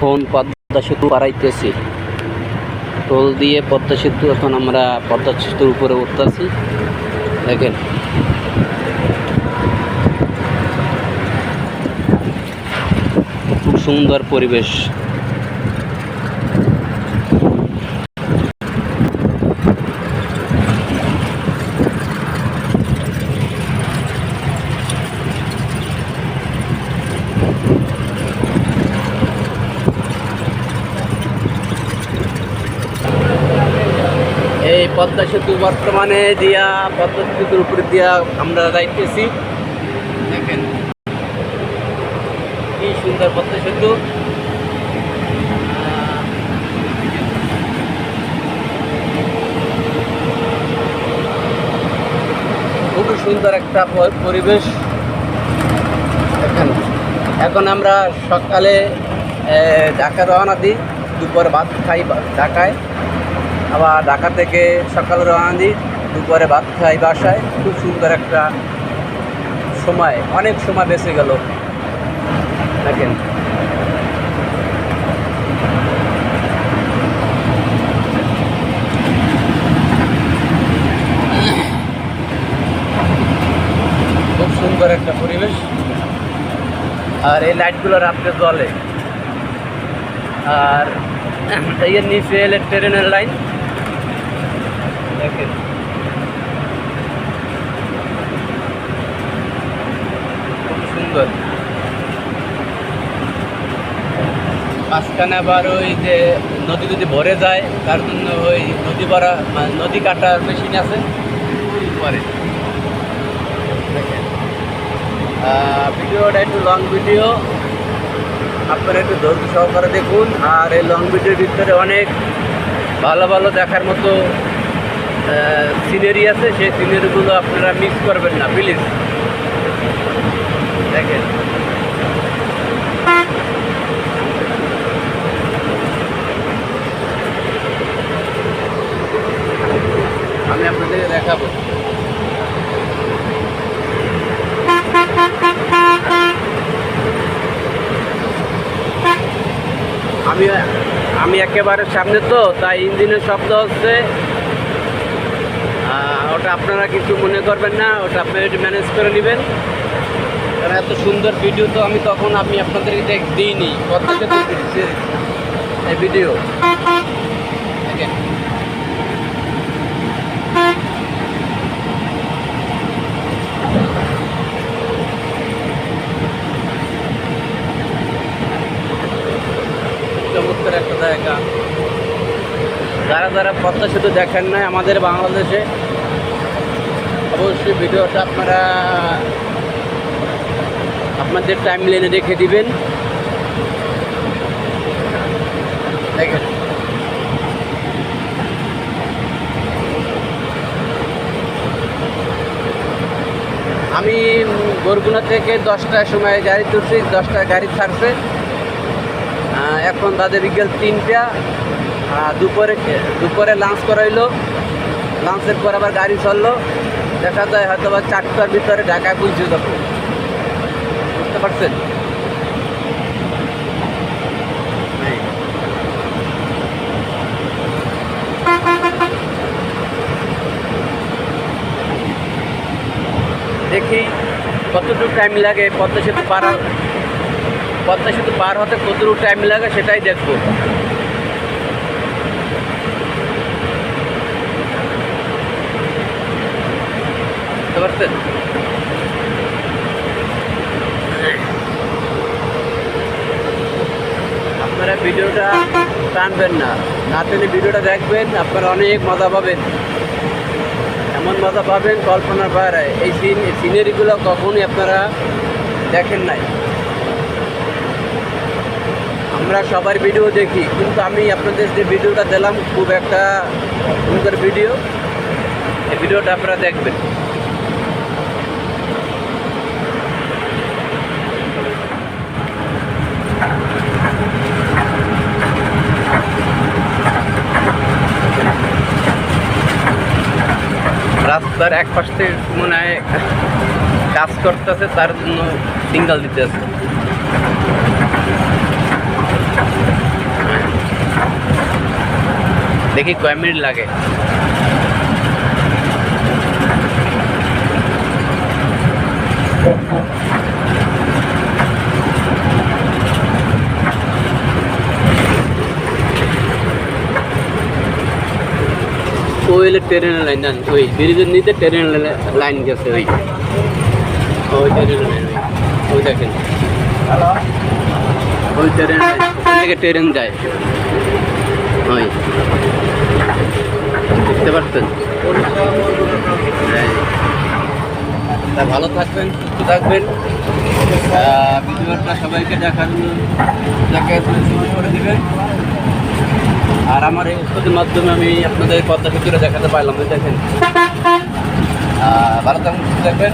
Phone Padma সেতু পাড়াইতেছি toll দিয়ে পদ্মা সেতু এখন আমরা পদ্মা সেতুর উপরে উঠতেছি। দেখেন। খুব সুন্দর পরিবেশ এই পদ্মা সেতু বর্তমানে দিয়া, পদ্মা সেতুর উপরে দিয়া আমরা যাইতেছি। দেখেন কি সুন্দর পদ্মা সেতু। খুবই সুন্দর একটা পরিবেশ। এখন আমরা সকালে ঢাকা রওনা দিই। দুপুর ভাত খাই ঢাকায়। আবার ঢাকা থেকে সকালে রওনা দিই, দুপুরে ভাত খাই বাসায়। খুব সুন্দর একটা সময়, অনেক সময় বেঁচে গেল। দেখেন। খুব সুন্দর একটা পরিবেশ। আর এই লাইটগুলো রাত্রে জ্বলে। আর এই নিচে এলে ট্রেনের লাইন দেখেন। সুন্দর। মাঝখানে আবার ওই যে নদী যদি ভরে যায়, তার জন্য ওই নদী ভরা মানে নদী কাটার মেশিন আছে। ভিডিওটা একটু লং ভিডিও আপনারা একটু ধৈর্য সহকারে দেখুন। আর এই লং ভিডিওর ভিতরে অনেক ভালো ভালো দেখার মতো সিনারি আছে, সেই সিনারিগুলো আপনারা মিক্স করবেন না প্লিজ দেখেন। আমি আপনাদের দেখাবো। আমি আমি একেবারে সামনে তো, তাই ইঞ্জিনের শব্দ হচ্ছে। ওটা আপনারা কিছু মনে করবেন না, ওটা আপনি একটু ম্যানেজ করে নেবেন। কারণ এত সুন্দর ভিডিও তো আমি তখন আমি আপনাদেরকে দেখ দিইনি। কত এই ভিডিও দেখেন চমৎকার একটা জায়গা পদ্মা সেতু দেখেন নাই, আমাদের বাংলাদেশে অবশ্যই ভিডিওটা আপনারা আপনাদের টাইম লাইনে রেখে দিবেন। দেখেন। আমি বরগুনা থেকে দশটার সময় গাড়ি তুলছি, দশটায় গাড়ি ছাড়ছে। এখন তাদের বিকেল তিনটা। আহ, দুপুরে দুপুরে লাঞ্চ করাইলো। লাঞ্চের পর আবার গাড়ি চলল। দেখা যায় হয়তো বা চারটার ভিতরে ঢাকায় পৌঁছে যাব। বুঝতে পারছেন? দেখি কতটুকু টাইম লাগে পদ্মা সেতু পার পদ্মা সেতু পার হতে কতটুকু টাইম লাগে সেটাই দেখব। পারছেন আপনারা ভিডিওটা টানবেন না। না ভিডিওটা দেখবেন, আপনারা অনেক মজা পাবেন। এমন মজা পাবেন কল্পনার বাইরে। এই সিন সিনারিগুলো কখনই আপনারা দেখেন নাই। আমরা সবার ভিডিও দেখি, কিন্তু আমি আপনাদের যে ভিডিওটা দিলাম, খুব একটা সুন্দর ভিডিও। এই ভিডিওটা আপনারা দেখবেন। রাস্তার এক পাশ থেকে মনে হয় কাজ করতেছে, তার জন্য সিঙ্গেল দিতেছে দেখি কয় মিনিট লাগে। ওই হলো ট্রেনের লাইন জান ওই ব্রিজের নিচে ট্রেনের লাইন গেছে, ওই। ওই ট্রেনের লাইন ওই। দেখেন। ওই ট্রেন ওখান থেকে ট্রেন যায়। ওই। দেখতে পাচ্ছেন? হ্যাঁ। তা ভালো থাকবেন, সুস্থ থাকবেন। ভিডিওটা সবাইকে দেখার জন্য করে দিবেন। আমার এই উৎপত্তির মাধ্যমে আমি আপনাদের পদ্মা সেতুটা দেখাতে পারলাম। দেখেন। ভালো থাকবেন।